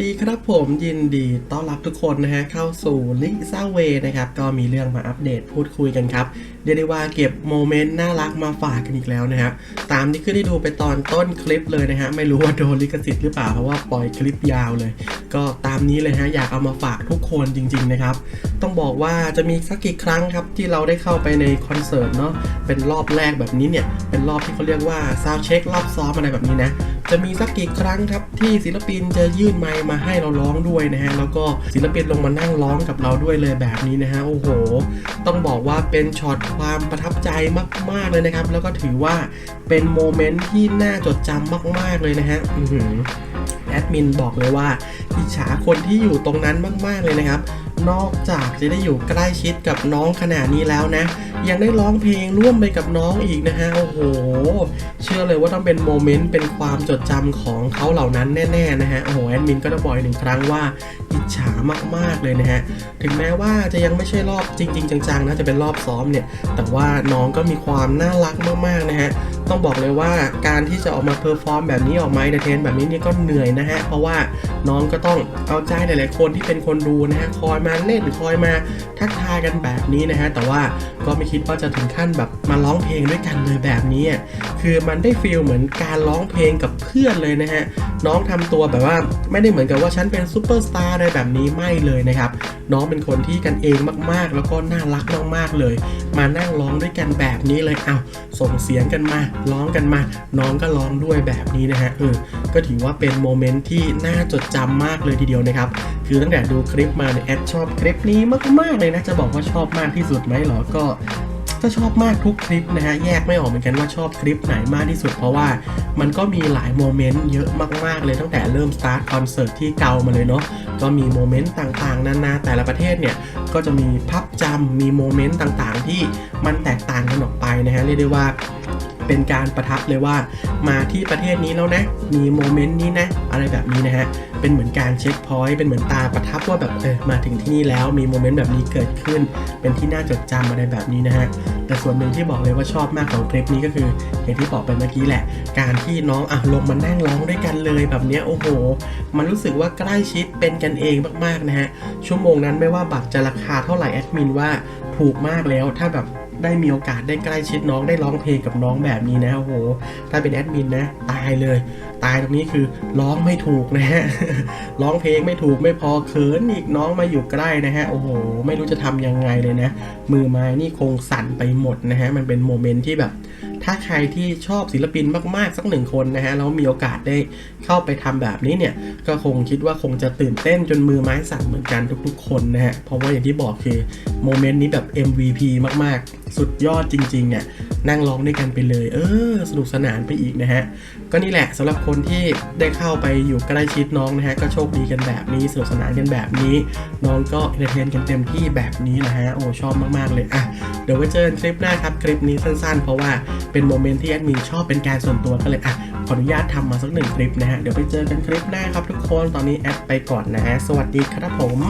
ดีครับผมยินดีต้อนรับทุกคนนะฮะเข้าสู่ลิซ่าเวนะครับ ก็มีเรื่องมาอัปเดตพูดคุยกันครับ เรียกได้ว่าเก็บโมเมนต์น่ารักมาฝากกันอีกแล้วนะครับ ตามที่ขึ้นให้ดูไปตอนต้นคลิปเลยนะฮะ ไม่รู้ว่าโดนลิขสิทธิ์หรือเปล่า เพราะว่าปล่อยคลิปยาวเลย ก็ตามนี้เลยฮะ อยากเอามาฝากทุกคนจริง ๆ นะครับ ต้องบอกว่าจะมีสักกี่ครั้งครับที่เราได้เข้าไปในคอนเสิร์ตเนาะเป็นรอบแรกแบบนี้เนี่ยเป็นรอบที่เขาเรียกว่าซาวเช็ครอบซ้อมอะไรแบบนี้นะ จะมีสักกี่ครั้งครับที่ศิลปินจะยื่นไมค์มาให้เราร้องด้วยนะฮะแล้วก็ศิลปินลงมานั่งร้องกับเราด้วยเลยแบบนี้นะฮะโอ้โห ต้องบอกว่าเป็นช็อตความประทับใจมาก ๆเลยนะครับ แล้วก็ถือว่าเป็นโมเมนต์ที่น่าจดจำมาก ๆเลยนะฮะอื้อหือแอดมินบอกเลยว่าอิจฉาคนที่อยู่ตรงนั้นมาก ๆเลยนะครับ นอกจากจะได้อยู่ใกล้ชิดกับน้องขนาดนี้แล้วนะ ยังได้ร้องเพลงร่วมไปกับน้องอีกนะฮะ โอ้โห เชื่อเลยว่าต้องเป็นโมเมนต์ เป็นความจดจำของเขาเหล่านั้นแน่ๆนะฮะ โอ้โห แอดมินก็ต้องบอกอีกหนึ่งครั้งว่าอิจฉามากๆเลยนะฮะ ถึงแม้ว่าจะยังไม่ใช่รอบจริง ๆ จังๆนะ จะเป็นรอบซ้อมเนี่ย แต่ว่าน้องก็มีความน่ารักมากๆนะฮะ ต้องบอกเลยว่าการที่จะออกมาเพอร์ฟอร์มแบบนี้ออกมาเอนเตอร์เทนแบบนี้เนี่ยก็เหนื่อยนะฮะ เพราะว่าน้องก็ต้องเอาใจหลายๆคนที่เป็นคนดูนะฮะ คอยมาเล่นหรือคอยมาทักทายกันแบบนี้นะฮะแต่ว่าก็ไม่คิดว่าจะถึงขั้นแบบมาร้องเพลงด้วยกันเลยแบบนี้ คือมันได้ฟีลเหมือนการร้องเพลงกับเพื่อนเลยนะฮะ น้องทำตัวแบบว่าไม่ได้เหมือนกับว่าฉันเป็นซูเปอร์สตาร์อะไรแบบนี้ไม่เลยนะครับ น้องเป็นคนที่กันเองมากๆ แล้วก็น่ารักมากๆเลย มานั่งร้องด้วยกันแบบนี้เลยเอาส่งเสียงกันมาร้องกันมา น้องก็ร้องด้วยแบบนี้นะฮะเออก็ถือว่าเป็นโมเมนต์ที่น่าจดจำมากเลยทีเดียวนะครับ คือตั้งแต่ดูคลิปมาเนี่ยแอดชอบคลิปนี้มากๆเลยนะจะบอกว่าชอบมากที่สุดไหมเหรอก็ ก็ชอบมากทุกคลิปนะฮะแยกไม่ออกเหมือนกันว่าชอบคลิปไหนมากที่สุด เพราะว่ามันก็มีหลายโมเมนต์เยอะมากๆเลยตั้งแต่เริ่มสตาร์ทคอนเสิร์ตที่เกามาเลยเนาะก็มีโมเมนต์ต่างๆนานาแต่ละประเทศเนี่ยก็จะมีภาพจำมีโมเมนต์ต่างๆ ที่มันแตกต่างกันออกไปนะฮะเรียกได้ว่า เป็นการประทับเลยว่า มาที่ประเทศนี้แล้วนะ มีโมเมนต์นี้นะ อะไรแบบนี้นะฮะ เป็นเหมือนการเช็คพอยต์เป็นเหมือนตาประทับว่าแบบเออมาถึงที่นี่แล้วมีโมเมนต์แบบนี้เกิดขึ้น เป็นที่น่าจดจำอะไรแบบนี้นะฮะ แต่ส่วนหนึ่งที่บอกเลยว่าชอบมากของคลิปนี้ก็คืออย่างที่บอกไปเมื่อกี้แหละ การที่น้องอะลงมานั่งร้องด้วยกันเลยแบบนี้โอ้โห มันรู้สึกว่าใกล้ชิดเป็นกันเองมากๆนะฮะชั่วโมงนั้นไม่ว่าบัตรจะราคาเท่าไหร่แอดมินว่าถูกมากแล้วถ้าแบบ ได้มีโอกาสได้ใกล้ชิดน้องได้ร้องเพลงกับน้องแบบนี้นะโอ้โห ถ้าเป็นแอดมินนะตายเลย ตายตรงนี้คือร้องไม่ถูกนะฮะร้องเพลงไม่ถูกไม่พอเขินอีกน้องมาอยู่ใกล้นะฮะโอ้โห ไม่รู้จะทำยังไงเลยนะ มือไม้นี่คงสั่นไปหมดนะฮะมันเป็นโมเมนต์ที่แบบ ถ้าใครที่ชอบศิลปินมากๆสักหนึ่งคนนะฮะแล้วมีโอกาสได้เข้าไปทำแบบนี้เนี่ย ก็คงคิดว่าคงจะตื่นเต้นจนมือไม้สั่นเหมือนกันทุกๆ คนนะฮะเพราะว่าอย่างที่บอกคือโมเมนต์นี้แบบ MVP มากๆ สุดยอดจริงๆเนี่ย นั่งร้องด้วยกันไปเลย เออ สนุกสนานไปอีกนะฮะ ก็นี่แหละสำหรับคนที่ได้เข้าไปอยู่ใกล้ชิดน้องนะฮะ ก็โชคดีกันแบบนี้ สนุกสนานกันแบบนี้ น้องก็เอนเตอร์เทนกันเต็มที่แบบนี้นะฮะ โอ้ชอบมากๆเลย อะ เดี๋ยวไว้เจอกันคลิปหน้าครับ คลิปนี้สั้นๆ เพราะว่าเป็นโมเมนต์ที่แอดมินชอบเป็นการส่วนตัวก็เลยอะ ขออนุญาตทำมาสักหนึ่งคลิปนะฮะ เดี๋ยวไปเจอกันคลิปหน้าครับทุกคน ตอนนี้แอดไปก่อนนะฮะ สวัสดีครับผม